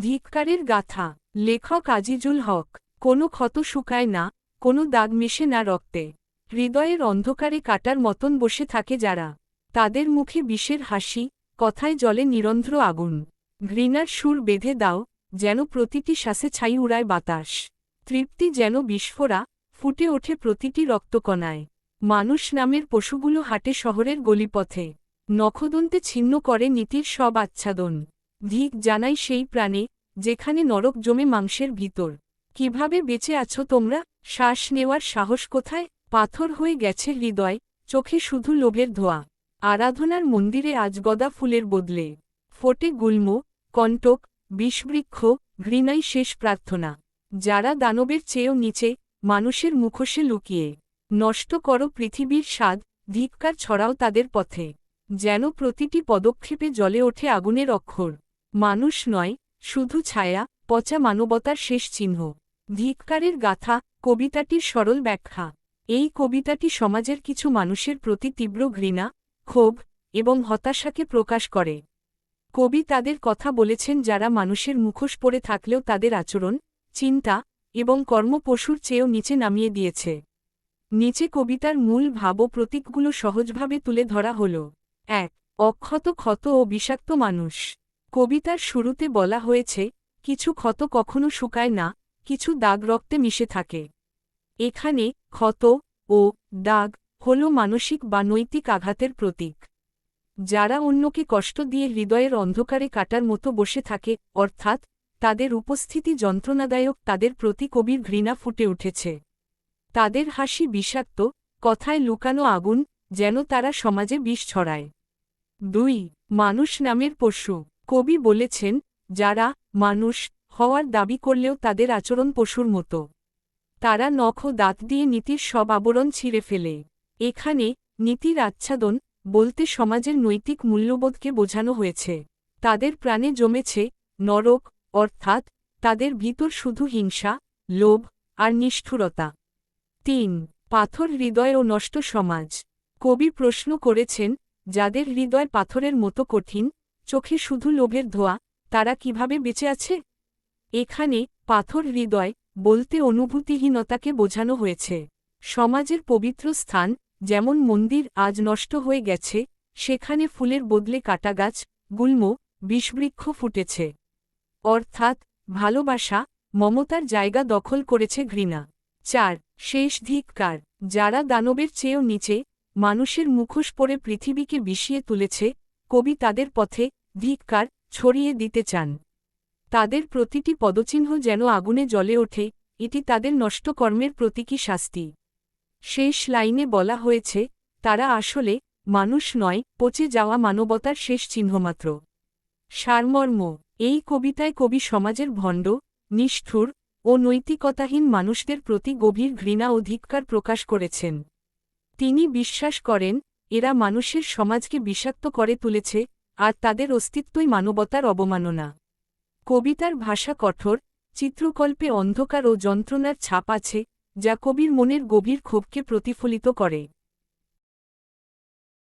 ধিক্কারের গাথা, লেখক আজিজুল হক, কোনো ক্ষত শুকায় না, কোনো দাগ মেশে না রক্তে। হৃদয়ের অন্ধকারে কাটার মতন বসে থাকে যারা। তাদের মুখে বিষের হাসি, কথায় জলে নিরন্ধ্র আগুন। ঘৃণার সুর বেঁধে দাও, যেন প্রতিটি শ্বাসে ছাই উড়ায় বাতাস। তৃপ্তি যেন বিস্ফোরা, ফুটে ওঠে প্রতিটি রক্তকণায়। মানুষ নামের পশুগুলো হাটে শহরের গলিপথে। নখদন্তে ছিন্ন করে নীতির সব আচ্ছাদন। ধিক জানাই সেই প্রাণে, যেখানে নরক জমে মাংসের ভিতর। কীভাবে বেঁচে আছো তোমরা? শ্বাস নেওয়ার সাহস কোথায়? পাথর হয়ে গেছে হৃদয়, চোখে শুধু লোভের ধোয়া। আরাধনার মন্দিরে আজ গদা ফুলের বদলে। ফোটে গুল্ম, কণ্টক, বিষবৃক্ষ, ঘৃণাই শেষ প্রার্থনা। যারা দানবের চেয়েও নিচে, মানুষের মুখোশে লুকিয়ে। নষ্ট করো পৃথিবীর স্বাদ, ধিক্কার ছড়াও তাদের পথে। যেন প্রতিটি পদক্ষেপে জলে ওঠে আগুনের অক্ষর। মানুষ নয়, শুধু ছায়া, পচা মানবতার শেষ চিহ্ন। ধিক্কারের গাথা, কবিতাটির সরল ব্যাখ্যা। এই কবিতাটি সমাজের কিছু মানুষের প্রতি তীব্র ঘৃণা, ক্ষোভ এবং হতাশাকে প্রকাশ করে। কবি তাদের কথা বলেছেন যারা মানুষের মুখোশ পরে থাকলেও তাদের আচরণ, চিন্তা এবং কর্ম পশুর চেয়েও নিচে নামিয়ে দিয়েছে। নিচে কবিতার মূল ভাব ও প্রতীকগুলো সহজভাবে তুলে ধরা হল। এক, অক্ষত ক্ষত ও বিষাক্ত মানুষ। কবিতার শুরুতে বলা হয়েছে, কিছু ক্ষত কখনো শুকায় না, কিছু দাগ রক্তে মিশে থাকে। এখানে ক্ষত ও দাগ হল মানসিক বা নৈতিক আঘাতের প্রতীক। যারা অন্যকে কষ্ট দিয়ে হৃদয়ের অন্ধকারে কাটার মতো বসে থাকে, অর্থাৎ তাদের উপস্থিতি যন্ত্রণাদায়ক, তাদের প্রতি কবির ঘৃণা ফুটে উঠেছে। তাদের হাসি বিষাক্ত, কথায় লুকানো আগুন যেন তারা সমাজে বিষ ছড়ায়। দুই, মানুষ নামের পশু। কবি বলেছেন, যারা মানুষ হওয়ার দাবি করলেও তাদের আচরণ পশুর মতো। তারা নখ দাঁত দিয়ে নীতির সব আবরণ ছিঁড়ে ফেলে। এখানে নীতির আচ্ছাদন বলতে সমাজের নৈতিক মূল্যবোধকে বোঝানো হয়েছে। তাদের প্রাণে জমেছে নরক, অর্থাৎ তাদের ভিতর শুধু হিংসা, লোভ আর নিষ্ঠুরতা। তিন, পাথর হৃদয় ও নষ্ট সমাজ। কবি প্রশ্ন করেছেন, যাদের হৃদয় পাথরের মতো কঠিন চোখে শুধু লোভের ধোয়া, তারা কীভাবে বেঁচে আছে? এখানে পাথর হৃদয় বলতে অনুভূতিহীনতাকে বোঝানো হয়েছে। সমাজের পবিত্র স্থান, যেমন মন্দির, আজ নষ্ট হয়ে গেছে, সেখানে ফুলের বদলে কাটাগাছ, গুল্ম, বিষবৃক্ষ ফুটেছে। অর্থাৎ, ভালোবাসা, মমতার জায়গা দখল করেছে ঘৃণা। চার, শেষ ধিক্কার, যারা দানবের চেয়েও নিচে, মানুষের মুখোশ পরে পৃথিবীকে বিষিয়ে তুলেছে কবি তাদের পথে ধিক্কার ছড়িয়ে দিতে চান। তাদের প্রতিটি পদচিহ্ন যেন আগুনে জ্বলে ওঠে, এটি তাদের নষ্ট কর্মের প্রতীকী শাস্তি। শেষ লাইনে বলা হয়েছে, তারা আসলে মানুষ নয়, পচে যাওয়া মানবতার শেষ চিহ্নমাত্র। সারমর্ম, এই কবিতায় কবি সমাজের ভণ্ড, নিষ্ঠুর ও নৈতিকতাহীন মানুষদের প্রতি গভীর ঘৃণা অধিকার প্রকাশ করেছেন। তিনি বিশ্বাস করেন এরা মানুষের সমাজকে বিষাক্ত করে তুলেছে, আর তাদের অস্তিত্বই মানবতার অবমাননা। কবিতার ভাষা কঠোর, চিত্রকল্পে অন্ধকার ও যন্ত্রণার ছাপ আছে, যা কবির মনের গভীর ক্ষোভকে প্রতিফলিত করে।